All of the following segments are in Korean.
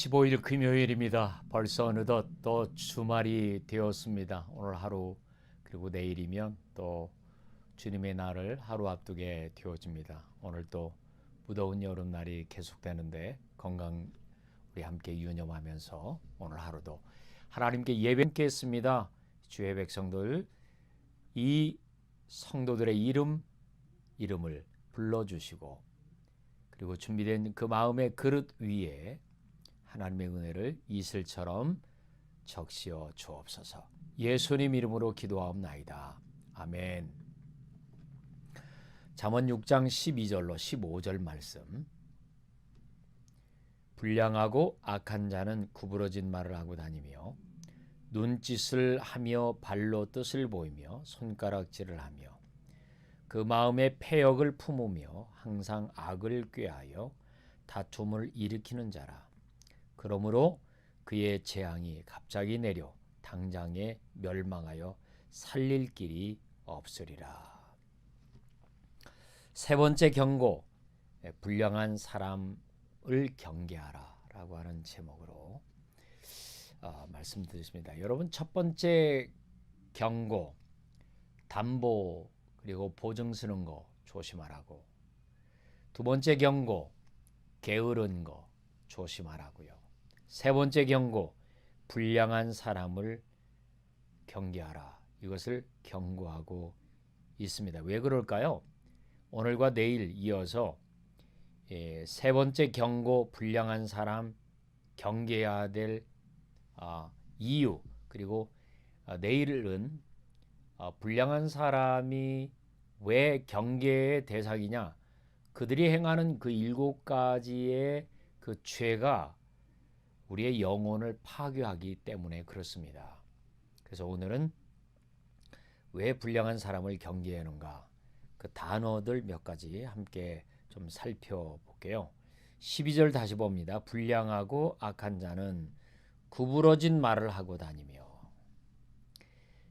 15일 금요일입니다. 벌써 어느덧 또 주말이 되었습니다. 오늘 하루 그리고 내일이면 또 주님의 날을 하루 앞두게 되어집니다. 오늘 또 무더운 여름날이 계속되는데 건강 우리 함께 유념하면서 오늘 하루도 하나님께 예배했습니다. 주의 백성들 이 성도들의 이름 이름을 불러주시고 그리고 준비된 그 마음의 그릇 위에 하나님의 은혜를 이슬처럼 적시어 주옵소서. 예수님 이름으로 기도하옵나이다. 아멘. 잠언 6장 12절로 15절 말씀. 불량하고 악한 자는 구부러진 말을 하고 다니며 눈짓을 하며 발로 뜻을 보이며 손가락질을 하며 그 마음에 패역을 품으며 항상 악을 꾀하여 다툼을 일으키는 자라. 그러므로 그의 재앙이 갑자기 내려 당장에 멸망하여 살릴 길이 없으리라. 세 번째 경고, 불량한 사람을 경계하라라고 하는 제목으로 어, 말씀드렸습니다. 여러분 첫 번째 경고, 담보 그리고 보증 쓰는 거 조심하라고. 두 번째 경고, 게으른 거 조심하라고요. 세 번째 경고, 불량한 사람을 경계하라. 이것을 경고하고 있습니다. 왜 그럴까요? 오늘과 내일 이어서 예, 세 번째 경고, 불량한 사람 경계해야 될 아, 이유 그리고 아, 내일은 아, 불량한 사람이 왜 경계의 대상이냐? 그들이 행하는 그 일곱 가지의 그 죄가 우리의 영혼을 파괴하기 때문에 그렇습니다. 그래서 오늘은 왜 불량한 사람을 경계하는가? 그 단어들 몇 가지 함께 좀 살펴볼게요. 12절 다시 봅니다. 불량하고 악한 자는 구부러진 말을 하고 다니며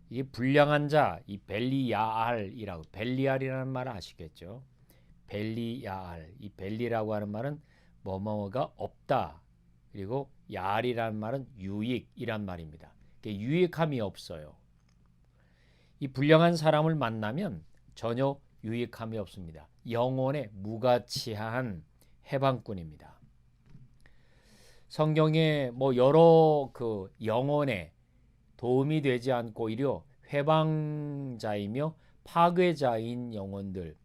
이 불량한 자, 이 벨리야알이라고 벨리알이라는 말 아시겠죠? 벨리야알, 이 벨리라고 하는 말은 뭐뭐가 없다. 그리고 야알이라는 말은 유익이란 말입니다. 유익함이 없어요. 이 불량한 사람을 만나면 전혀 유익함이 없습니다. 영혼의 무가치한 해방꾼입니다. 성경에 뭐 여러 그 영혼에 도움이 되지 않고 오히려 회방자이며 파괴자인 영혼들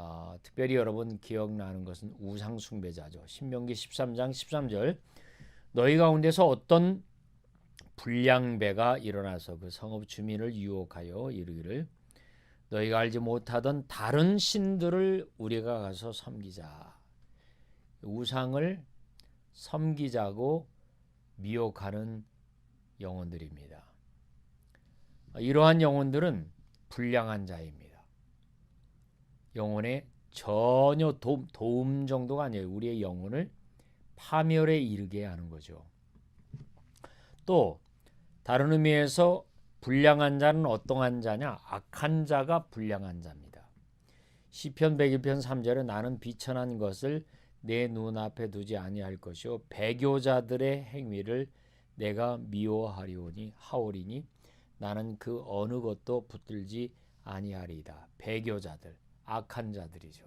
어, 특별히 여러분 기억나는 것은 우상 숭배자죠. 신명기 13장 13절 너희 가운데서 어떤 불량배가 일어나서 그 성읍 주민을 유혹하여 이르기를 너희가 알지 못하던 다른 신들을 우리가 가서 섬기자. 우상을 섬기자고 미혹하는 영혼들입니다. 이러한 영혼들은 불량한 자입니다. 영혼에 전혀 도움, 도움 정도가 아니에요. 우리의 영혼을 파멸에 이르게 하는 거죠. 또 다른 의미에서 불량한 자는 어떠한 자냐? 악한 자가 불량한 자입니다. 시편 101편 3절에 나는 비천한 것을 내 눈앞에 두지 아니할 것이요 배교자들의 행위를 내가 미워하리오니 하오리니 나는 그 어느 것도 붙들지 아니하리이다. 배교자들, 악한 자들이죠.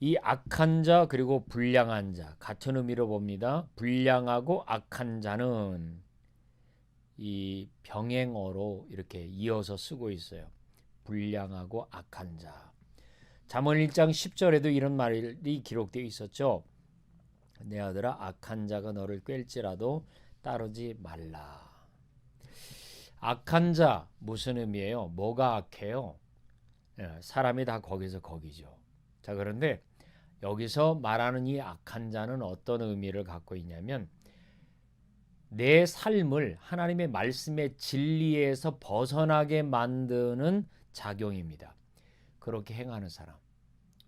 이 악한 자 그리고 불량한 자 같은 의미로 봅니다. 불량하고 악한 자는 이 병행어로 이렇게 이어서 쓰고 있어요. 불량하고 악한 자. 잠언 1장 10절에도 이런 말이 기록되어 있었죠. 내 아들아 악한 자가 너를 꿰지라도 따르지 말라. 악한 자 무슨 의미예요? 뭐가 악해요? 예, 사람이 다 거기서 거기죠. 자 그런데 여기서 말하는 이 악한 자는 어떤 의미를 갖고 있냐면 내 삶을 하나님의 말씀의 진리에서 벗어나게 만드는 작용입니다. 그렇게 행하는 사람,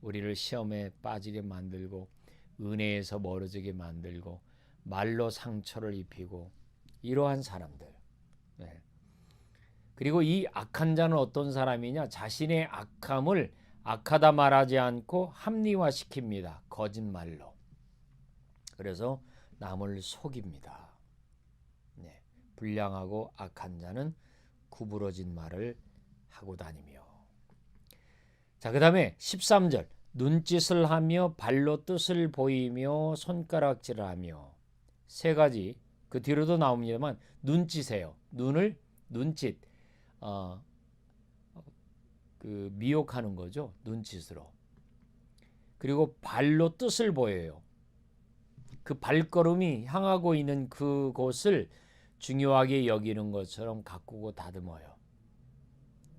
우리를 시험에 빠지게 만들고 은혜에서 멀어지게 만들고 말로 상처를 입히고 이러한 사람들. 네. 그리고 이 악한 자는 어떤 사람이냐? 자신의 악함을 악하다 말하지 않고 합리화시킵니다. 거짓말로. 그래서 남을 속입니다. 네, 불량하고 악한 자는 구부러진 말을 하고 다니며. 자, 그다음에 13절. 눈짓을 하며 발로 뜻을 보이며 손가락질을 하며 세 가지 그 뒤로도 나옵니다만 눈짓이에요. 눈을 눈짓 어, 그 미혹하는 거죠. 눈짓으로. 그리고 발로 뜻을 보여요. 그 발걸음이 향하고 있는 그곳을 중요하게 여기는 것처럼 가꾸고 다듬어요.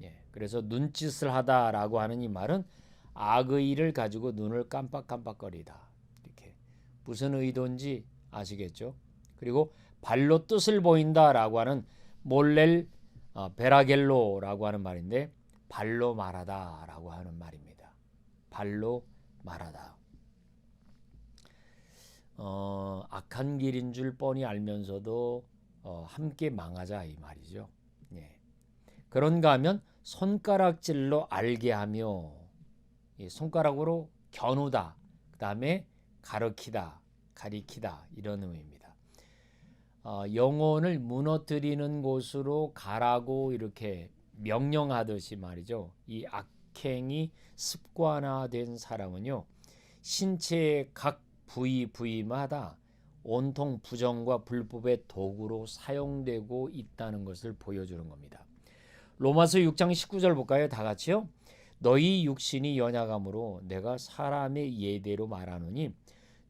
예, 그래서 눈짓을 하다라고 하는 이 말은 악의를 가지고 눈을 깜빡깜빡거리다. 이렇게 무슨 의도인지 아시겠죠? 그리고 발로 뜻을 보인다라고 하는 어, 베라겔로라고 하는 말인데 발로 말하다라고 하는 말입니다. 발로 말하다. 어, 악한 길인 줄 뻔히 알면서도 어, 함께 망하자 이 말이죠. 예. 그런가 하면 손가락질로 알게 하며 이 손가락으로 겨누다. 그 다음에 가르키다, 가리키다 이런 의미입니다. 어, 영혼을 무너뜨리는 곳으로 가라고 이렇게 명령하듯이 말이죠. 이 악행이 습관화된 사람은요. 신체의 각 부위 부위마다 온통 부정과 불법의 도구로 사용되고 있다는 것을 보여주는 겁니다. 로마서 6장 19절 볼까요? 다 같이요. 너희 육신이 연약함으로 내가 사람의 예대로 말하노니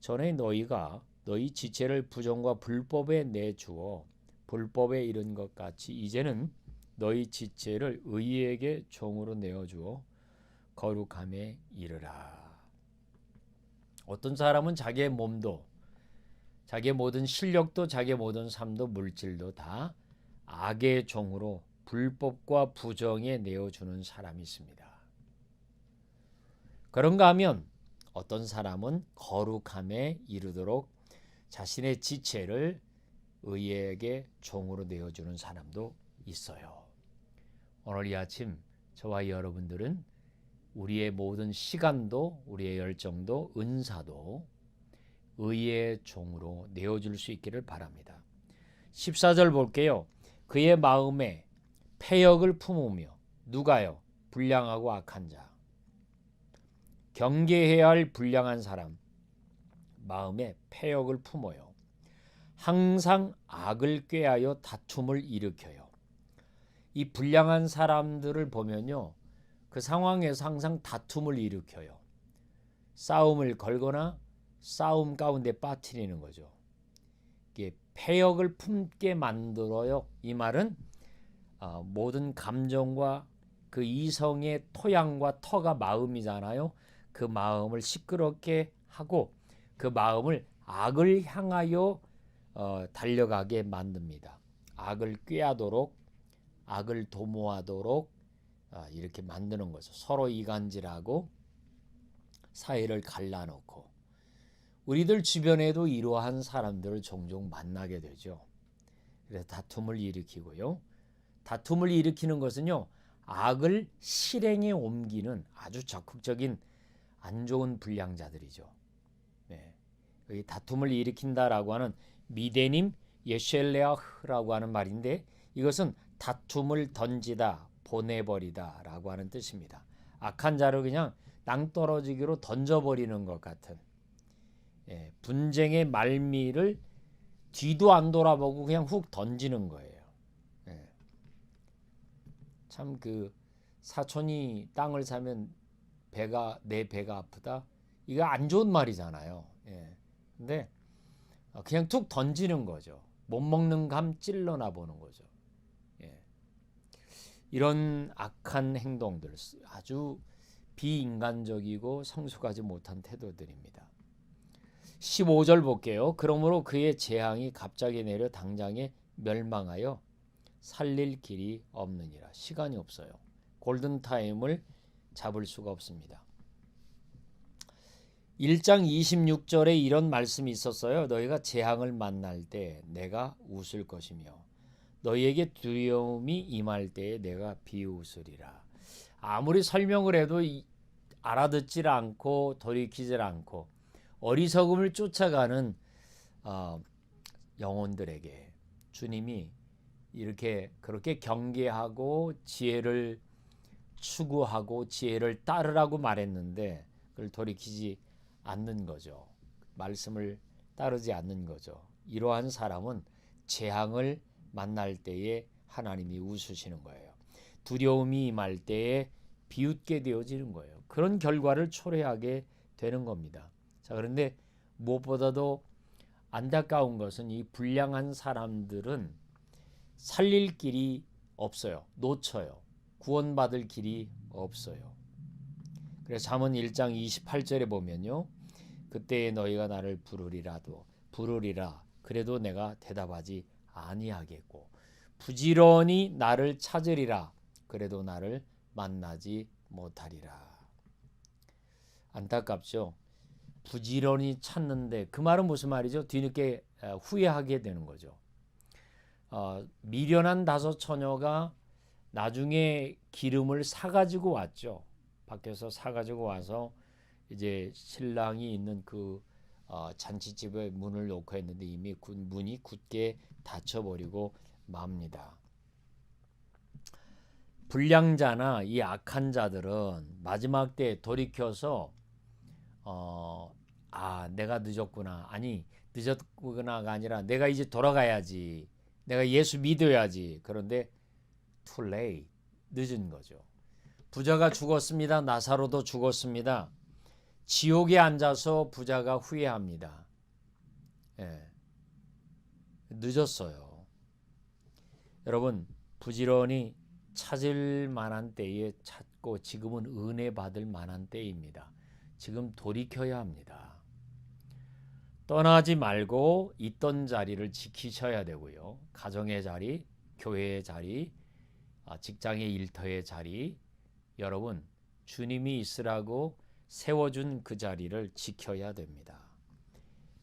전에 너희가 너희 지체를 부정과 불법에 내주어 불법에 이른 것 같이 이제는 너희 지체를 의에게 종으로 내어주어 거룩함에 이르라. 어떤 사람은 자기의 몸도 자기의 모든 실력도 자기의 모든 삶도 물질도 다 악의 종으로 불법과 부정에 내어주는 사람이 있습니다. 그런가 하면 어떤 사람은 거룩함에 이르도록 자신의 지체를 의에게 종으로 내어주는 사람도 있어요. 오늘 이 아침 저와 여러분들은 우리의 모든 시간도 우리의 열정도 은사도 의의 종으로 내어줄 수 있기를 바랍니다. 14절 볼게요. 그의 마음에 패역을 품으며 누가요? 불량하고 악한 자. 경계해야 할 불량한 사람 마음에 패역을 품어요. 항상 악을 꾀하여 다툼을 일으켜요. 이 불량한 사람들을 보면요. 그 상황에서 항상 다툼을 일으켜요. 싸움을 걸거나 싸움 가운데 빠뜨리는 거죠. 이게 패역을 품게 만들어요. 이 말은 어, 모든 감정과 그 이성의 토양과 터가 마음이잖아요. 그 마음을 시끄럽게 하고 그 마음을 악을 향하여 어, 달려가게 만듭니다. 악을 꾀하도록 악을 도모하도록 어, 이렇게 만드는 거죠. 서로 이간질하고 사이를 갈라놓고 우리들 주변에도 이러한 사람들을 종종 만나게 되죠. 그래서 다툼을 일으키고요. 다툼을 일으키는 것은요. 악을 실행에 옮기는 아주 적극적인 안 좋은 불량자들이죠. 네. 이 다툼을 일으킨다라고 하는 미데님 예셸레아흐라고 하는 말인데 이것은 다툼을 던지다, 보내버리다라고 하는 뜻입니다. 악한 자를 그냥 낭떠러지기로 던져버리는 것 같은 예, 분쟁의 말미를 뒤도 안 돌아보고 그냥 훅 던지는 거예요. 예. 참그 사촌이 땅을 사면 배가 내 배가 아프다. 이거 안 좋은 말이잖아요. 예. 근데 그냥 툭 던지는 거죠. 못 먹는 감 찔러나 보는 거죠. 예. 이런 악한 행동들 아주 비인간적이고 성숙하지 못한 태도들입니다. 15절 볼게요. 그러므로 그의 재앙이 갑자기 내려 당장에 멸망하여 살릴 길이 없느니라. 시간이 없어요. 골든 타임을 잡을 수가 없습니다. 1장 26절에 이런 말씀이 있었어요. 너희가 재앙을 만날 때 내가 웃을 것이며 너희에게 두려움이 임할 때에 내가 비웃으리라. 아무리 설명을 해도 알아듣질 않고 돌이키질 않고 어리석음을 쫓아가는 어, 영혼들에게 주님이 이렇게 그렇게 경계하고 지혜를 추구하고 지혜를 따르라고 말했는데 그걸 돌이키지 않는 거죠. 말씀을 따르지 않는 거죠. 이러한 사람은 재앙을 만날 때에 하나님이 웃으시는 거예요. 두려움이 임할 때에 비웃게 되어지는 거예요. 그런 결과를 초래하게 되는 겁니다. 자, 그런데 무엇보다도 안타까운 것은 이 불량한 사람들은 살릴 길이 없어요. 놓쳐요. 구원받을 길이 없어요. 그래서 잠언 1장 28절에 보면요. 그때에 너희가 나를 부르리라도 부르리라 그래도 내가 대답하지 아니하겠고 부지런히 나를 찾으리라 그래도 나를 만나지 못하리라. 안타깝죠. 부지런히 찾는데 그 말은 무슨 말이죠? 뒤늦게 후회하게 되는 거죠. 어, 미련한 다섯 처녀가 나중에 기름을 사가지고 왔죠. 밖에서 사가지고 와서 이제 신랑이 있는 그 어, 잔치집에 문을 놓고 했는데 이미 문이 굳게 닫혀버리고 맙니다. 불량자나 이 악한 자들은 마지막 때 돌이켜서 어, 아 내가 늦었구나 아니 늦었구나가 아니라 내가 이제 돌아가야지 내가 예수 믿어야지 그런데 too late 늦은 거죠. 부자가 죽었습니다. 나사로도 죽었습니다. 지옥에 앉아서 부자가 후회합니다. 예. 늦었어요. 여러분, 부지런히 찾을 만한 때에 찾고 지금은 은혜 받을 만한 때입니다. 지금 돌이켜야 합니다. 떠나지 말고 있던 자리를 지키셔야 되고요. 가정의 자리, 교회의 자리, 아, 직장의 일터의 자리, 여러분, 주님이 있으라고 세워준 그 자리를 지켜야 됩니다.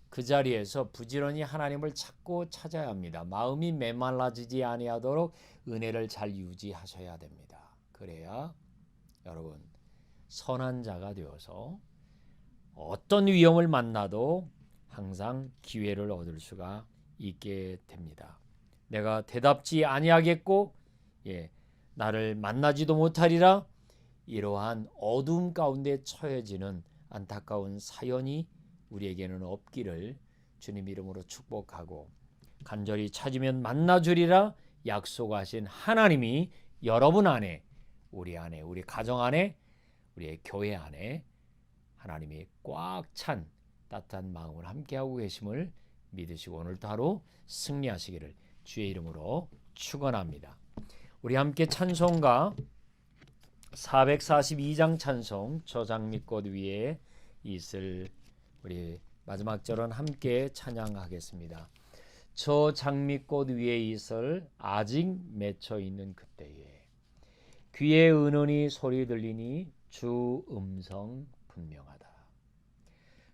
그 자리에서 부지런히 하나님을 찾고 찾아야 합니다. 마음이 메말라지지 아니하도록 은혜를 잘 유지하셔야 됩니다. 그래야 여러분 선한 자가 되어서 어떤 위험을 만나도 항상 기회를 얻을 수가 있게 됩니다. 내가 대답지 아니하겠고 예, 나를 만나지도 못하리라 이러한 어둠 가운데 처해지는 안타까운 사연이 우리에게는 없기를 주님 이름으로 축복하고 간절히 찾으면 만나주리라 약속하신 하나님이 여러분 안에 우리 안에 우리 가정 안에 우리의 교회 안에 하나님이 꽉 찬 따뜻한 마음을 함께하고 계심을 믿으시고 오늘도 하루 승리하시기를 주의 이름으로 축원합니다. 우리 함께 찬송가 442장 찬송 저장미꽃 위에 있을 우리 마지막 절은 함께 찬양하겠습니다. 저 장미꽃 위에 있을 아직 맺혀 있는 그때에 귀에 은은히 소리 들리니 주 음성 분명하다.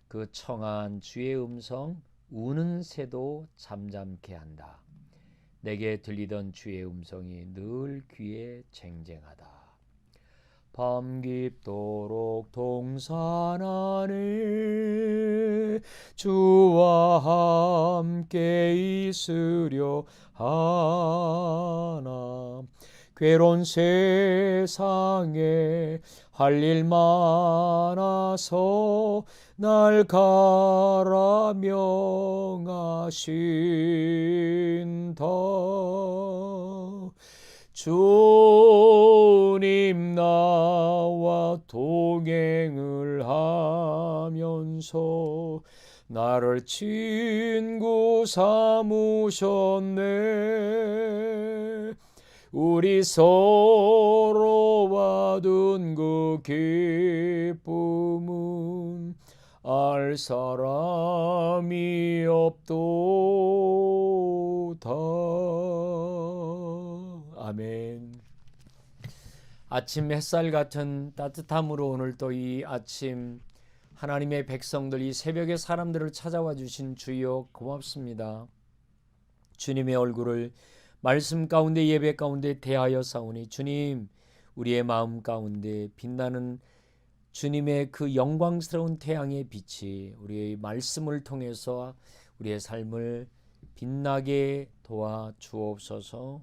그 청한 주의 음성 우는 새도 잠잠케 한다. 내게 들리던 주의 음성이 늘 귀에 쟁쟁하다. 밤 깊도록 동산 안에 주와 함께 있으려 하나. 괴로운 세상에 할 일 많아서 날 가라 명하신다. 주 님 나와 동행을 하면서 나를 친구 삼으셨네 우리 서로 받은 그 기쁨은 알 사람이 없도다. 아멘. 아침 햇살 같은 따뜻함으로 오늘 또 이 아침 하나님의 백성들 이 새벽에 사람들을 찾아와 주신 주여 고맙습니다. 주님의 얼굴을 말씀 가운데 예배 가운데 대하여 싸우니 주님 우리의 마음 가운데 빛나는 주님의 그 영광스러운 태양의 빛이 우리의 말씀을 통해서 우리의 삶을 빛나게 도와 주옵소서.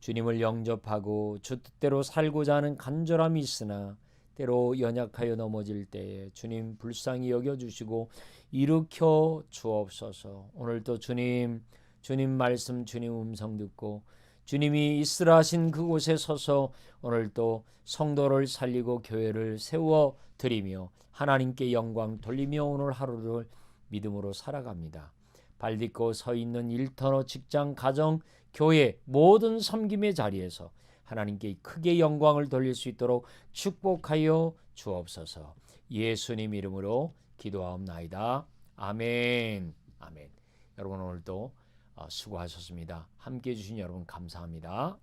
주님을 영접하고 주 뜻대로 살고자 하는 간절함이 있으나 때로 연약하여 넘어질 때에 주님 불쌍히 여겨 주시고 일으켜 주옵소서. 오늘도 주님 주님 말씀 주님 음성 듣고 주님이 있으라 하신 그곳에 서서 오늘도 성도를 살리고 교회를 세워 드리며 하나님께 영광 돌리며 오늘 하루를 믿음으로 살아갑니다. 발 딛고 서 있는 일터너 직장 가정 교회 모든 섬김의 자리에서 하나님께 크게 영광을 돌릴 수 있도록 축복하여 주옵소서. 예수님 이름으로 기도하옵나이다. 아멘. 아멘. 여러분 오늘도 어, 수고하셨습니다. 함께 해 주신 여러분 감사합니다.